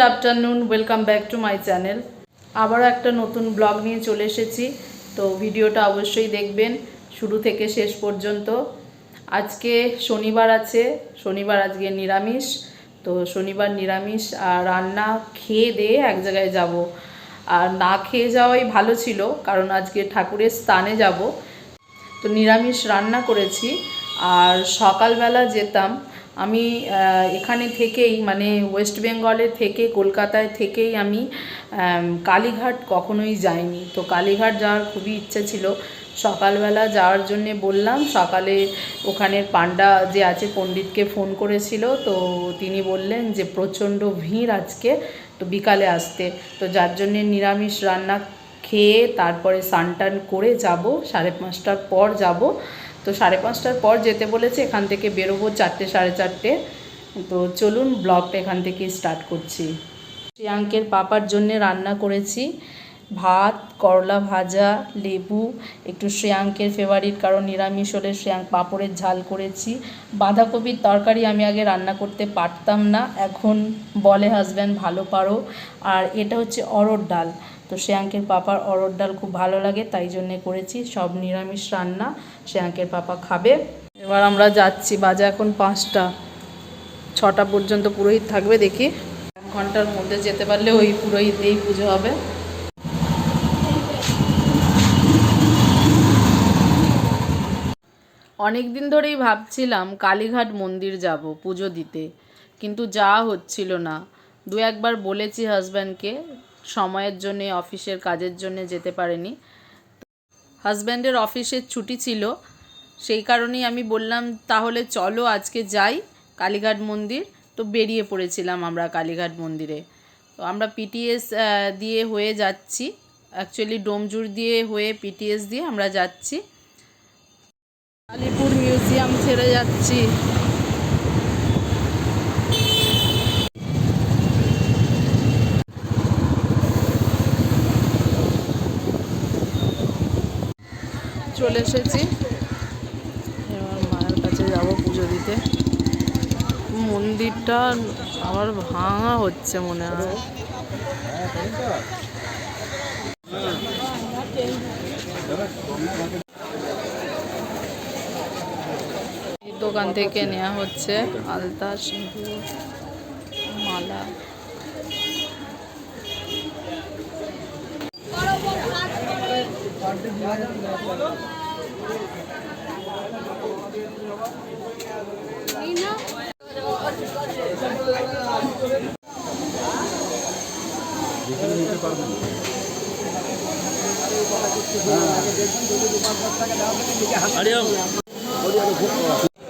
Good afternoon welcome back to my channel আবারও একটা নতুন ব্লগ নিয়ে চলে এসেছি। তো ভিডিওটা অবশ্যই দেখবেন। শুরু থেকে শেষ পর্যন্ত। আজকে শনিবার আছে। শনিবার আজকে নিরামিষ। তো শনিবার নিরামিষ আর রান্না খেয়ে দিয়ে এক জায়গায় যাব। আর না খেয়ে যাওয়াই ভালো ছিল, কারণ আজকে ঠাকুরের স্থানে যাব। তো নিরামিষ রান্না করেছি। আর সকালবেলা যেতাম আমি এখানে থেকেই মানে ওয়েস্ট বেঙ্গলে থেকে, কলকাতায় থেকেই আমি কালীঘাট কখনোই যাইনি। তো কালীঘাট যাওয়ার খুবই ইচ্ছা ছিল। সকালবেলা যাওয়ার জন্যে বললাম, সকালে ওখানের পান্ডা যে আছে, পণ্ডিতকে ফোন করেছিল, তো তিনি বললেন যে প্রচণ্ড ভিড় আজকে, তো বিকালে আসতে। তো যার জন্যে নিরামিষ রান্না খেয়ে তারপরে স্নান করে যাব, সাড়ে পাঁচটার পর যাব। তো সাড়ে পাঁচটার পর যেতে বলেছে, এখান থেকে বেরোবো চারটে, সাড়ে চারটে। তো চলুন ব্লগটা এখান থেকে স্টার্ট করছি। শ্রেয়াঙ্কের পাপার জন্যে রান্না করেছি। ভাত, করলা ভাজা, লেবু, একটু শ্রেয়াঙ্কের ফেভারিট কারণ নিরামিষ হলে শ্রেয়াঙ্ক পাঁপড়ের ঝাল করেছি। বাঁধাকপির তরকারি আমি আগে রান্না করতে পারতাম না, এখন বলে হাজব্যান্ড ভালো পারো। আর এটা হচ্ছে অরড় ডাল। তো শ্রেয়াঙ্কের পাপার অরড় ডাল খুব ভালো লাগে, তাই জন্যে করেছি। সব নিরামিষ রান্না শ্রেয়াঙ্কের পাপা খাবে। এবার আমরা যাচ্ছি বাজে এখন পাঁচটা। ছটা পর্যন্ত পুরোহিত থাকবে, দেখি। এক ঘণ্টার মধ্যে যেতে পারলে ওই পুরোহিত দিয়েই পুজো হবে। অনেক দিন ধরেই ভাবছিলাম কালীঘাট মন্দির যাব, পুজো দিতে। কিন্তু যাওয়া হচ্ছিল না। দু একবার বলেছি হাজব্যান্ডকে সময়ের জন্যে, অফিসের কাজের জন্যে যেতে পারেনি। হাজব্যান্ডের অফিসের ছুটি ছিল, সেই কারণেই আমি বললাম, তাহলে চলো আজকে যাই কালীঘাট মন্দির। তো বেরিয়ে পড়েছিলাম আমরা কালীঘাট মন্দিরে। তো আমরা পিটিএস দিয়ে হয়ে যাচ্ছি। অ্যাকচুয়ালি ডোমজুর দিয়ে হয়ে পিটিএস দিয়ে আমরা যাচ্ছি। আলিপুর মিউজিয়াম ছেড়ে যাচ্ছি। চলে এসেছি। এবার মায়ের কাছে যাব পুজো দিতে। মন্দিরটা আবার ভাঙা হচ্ছে মনে হয়। দোকান থেকে নেওয়া হচ্ছে আলতা, সিঁদুর, মালা।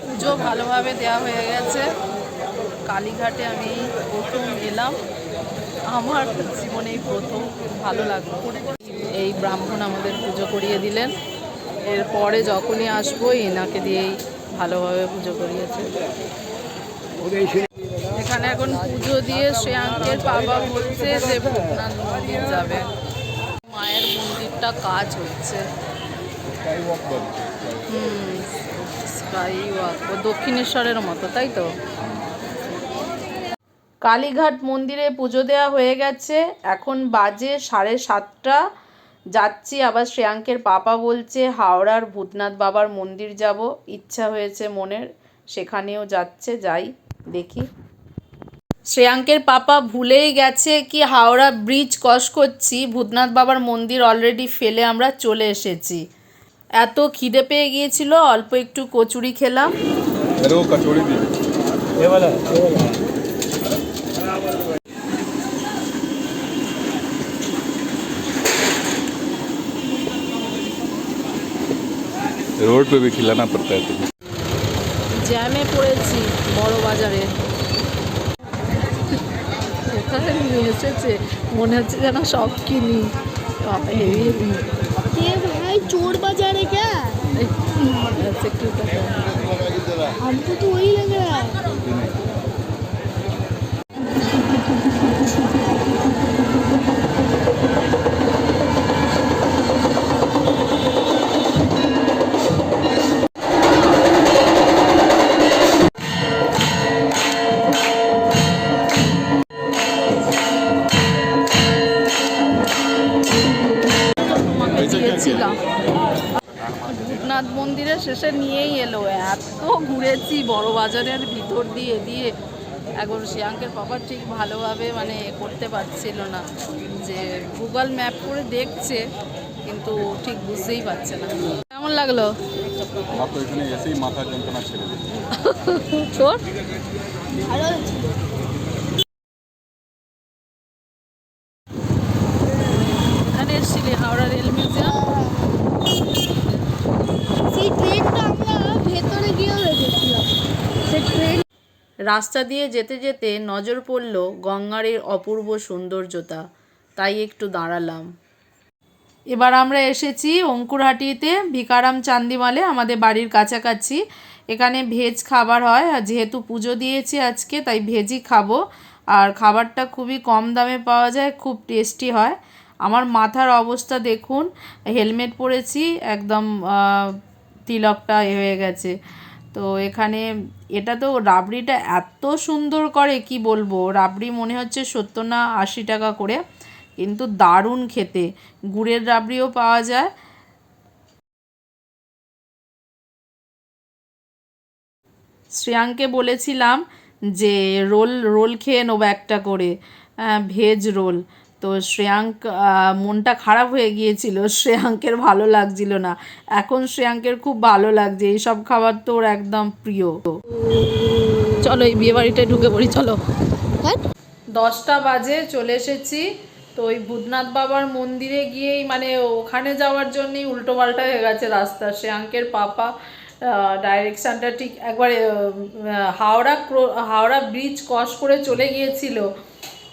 পুজো ভালোভাবে দেওয়া হয়ে গেছে। কালীঘাটে আমি প্রথম এলাম। আমার জীবনে প্রথম। ভালো লাগল। এই ব্রাহ্মণ আমাদের পুজো করিয়ে দিলেন। এরপরে যখনই আসব, এনাকে দিয়েই ভালোভাবে পুজো করিয়েছে। এখানে এখন পুজো দিয়ে শ্রেয়াঙ্কের বাবা বলছে যে যাবে। মায়ের মন্দিরটা কাজ হচ্ছে। হুম দক্ষিণেশ্বরের মতো, তাই তো? কালীঘাট মন্দিরে পুজো দেওয়া হয়ে গেছে। এখন বাজে সাড়ে সাতটা। যাচ্ছি আবার শ্রেয়াঙ্কের পাপা বলছে হাওড়ার ভূতনাথ বাবার মন্দির যাব। ইচ্ছা হয়েছে মনের সেখানেও যাচ্ছে যাই দেখি। শ্রেয়াঙ্কের পাপা ভুলেই গেছে কি হাওড়া ব্রিজ ক্রস করছি ভূতনাথ বাবার মন্দির অলরেডি ফেলে আমরা চলে এসেছি। এত খিদে পেয়ে গিয়েছিল অল্প একটু কচুরি খেলাম। रोड पे भी खिलाना पड़ता है तुम्हें জ্যামে পড়েছি বড় বাজারে কোথায় নিয়ে এসেছে মনে হচ্ছে যেন সব কিনি বাবা, হেভি হেভি ये भाई चोर बाजार है क्या ऐसे क्यों कर रहा है? हमको तो वही लग रहा है শেষে নিয়েই এলো। এত ঘুরেছি বড় বাজারের ভিতর দিয়ে দিয়ে। এখন শ্রেয়াঙ্কের পাপা ঠিক ভালোভাবে মানে করতে পারছিল না। যে গুগল ম্যাপ করে দেখছে কিন্তু ঠিক বুঝতেই পারছে না। কেমন লাগল? আমার তো এখানে এসেই মাথা যন্ত্রণা ছেড়ে তোর? ভালো ছিল এখানে এসেছিলি হাওড়া রেল মিউজিয়াম সেই ট্রেনটা আমরা ভেতরে গিয়েও দেখেছিলাম সেই ট্রেন রাস্তা দিয়ে যেতে যেতে নজর পড়ল গঙ্গার অপূর্ব সৌন্দর্যতা। তাই একটু দাঁড়ালাম। এবার আমরা এসেছি অঙ্কুরহাটিতে, ভিকারাম চান্দিমালে আমাদের বাড়ির কাছাকাছি। এখানে ভেজ খাবার হয়, আর যেহেতু পুজো দিয়েছি আজকে, তাই ভেজই খাব। আর খাবারটা খুবই কম দামে পাওয়া যায়, খুব টেস্টি হয়। আমার মাথার অবস্থা দেখুন, হেলমেট পরেছি, একদম তিলকটা হয়ে গেছে। তো এখানে এটা তো রাবড়িটা এত সুন্দর করে, কি বলব? রাবড়ি মনে হচ্ছে সত্তর না আশি টাকা করে, কিন্তু দারুণ খেতে। গুড়ের রাবড়িও পাওয়া যায়। শ্রেয়াঙ্কে বলেছিলাম যে, রোল রোল খেয়ে নেব একটা করে। Veg roll. তো শ্রেয়াঙ্ক মনটা খারাপ হয়ে গিয়েছিল শ্রেয়াঙ্কের ভালো লাগছিল না। এখন শ্রেয়াঙ্কের খুব ভালো লাগছে এইসব খাবার তো ওর একদম প্রিয়। চলো এই বিয়ে বাড়িটায় ঢুকে পড়ি চলো। হ্যাঁ দশটা বাজে চলে এসেছি। তো ওই ভূতনাথ বাবার মন্দিরে গিয়েই মানে ওখানে যাওয়ার জন্যই উল্টো পাল্টা হয়ে গেছে রাস্তা। শ্রেয়াঙ্কের পাপা ডাইরেকশানটা ঠিক একবারে হাওড়া ক্রো- হাওড়া ব্রিজ ক্রস করে চলে গিয়েছিল।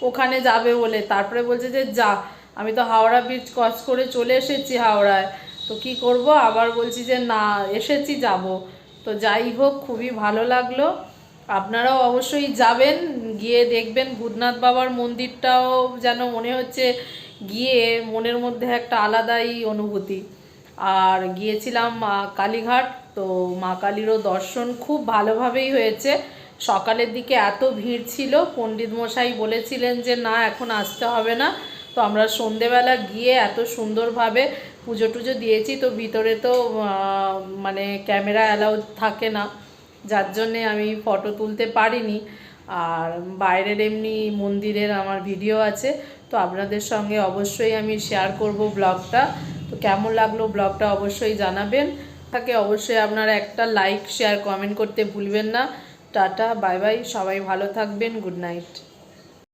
ওখানে যাবে বলে। তারপরে বলছে যে, যা, আমি তো হাওড়া ব্রিজ ক্রস করে চলে এসেছি হাওড়ায়। তো কি করব? আবার বলছি যে, না, এসেছি যাব। তো যাই হোক, খুবই ভালো লাগল। আপনারাও অবশ্যই যাবেন, গিয়ে দেখবেন ভূতনাথ বাবার মন্দিরটাও যেন মনে হচ্ছে গিয়ে মনের মধ্যে একটা আলাদাই অনুভূতি। আর গিয়েছিলাম কালীঘাট, তো মা কালীরও দর্শন খুব ভালোভাবেই হয়েছে। সকালের দিকে এত ভিড় ছিল, পণ্ডিত মশাই বলেছিলেন যে, না, এখন আসতে হবে না। তো আমরা সন্ধেবেলা গিয়ে এত সুন্দরভাবে পুজো টুজো দিয়েছি, তো ভিতরে তো মানে ক্যামেরা অ্যালাউ থাকে না। যার জন্যে আমি ফটো তুলতে পারিনি। আর বাইরের এমনি মন্দিরের আমার ভিডিও আছে, তো আপনাদের সঙ্গে অবশ্যই আমি শেয়ার করব ব্লগটা। তো কেমন লাগল ব্লগটা অবশ্যই জানাবেন। তাকে অবশ্যই আপনারা একটা লাইক শেয়ার কমেন্ট করতে ভুলবেন না। টাটা বাই বাই সবাই ভালো থাকবেন গুড নাইট।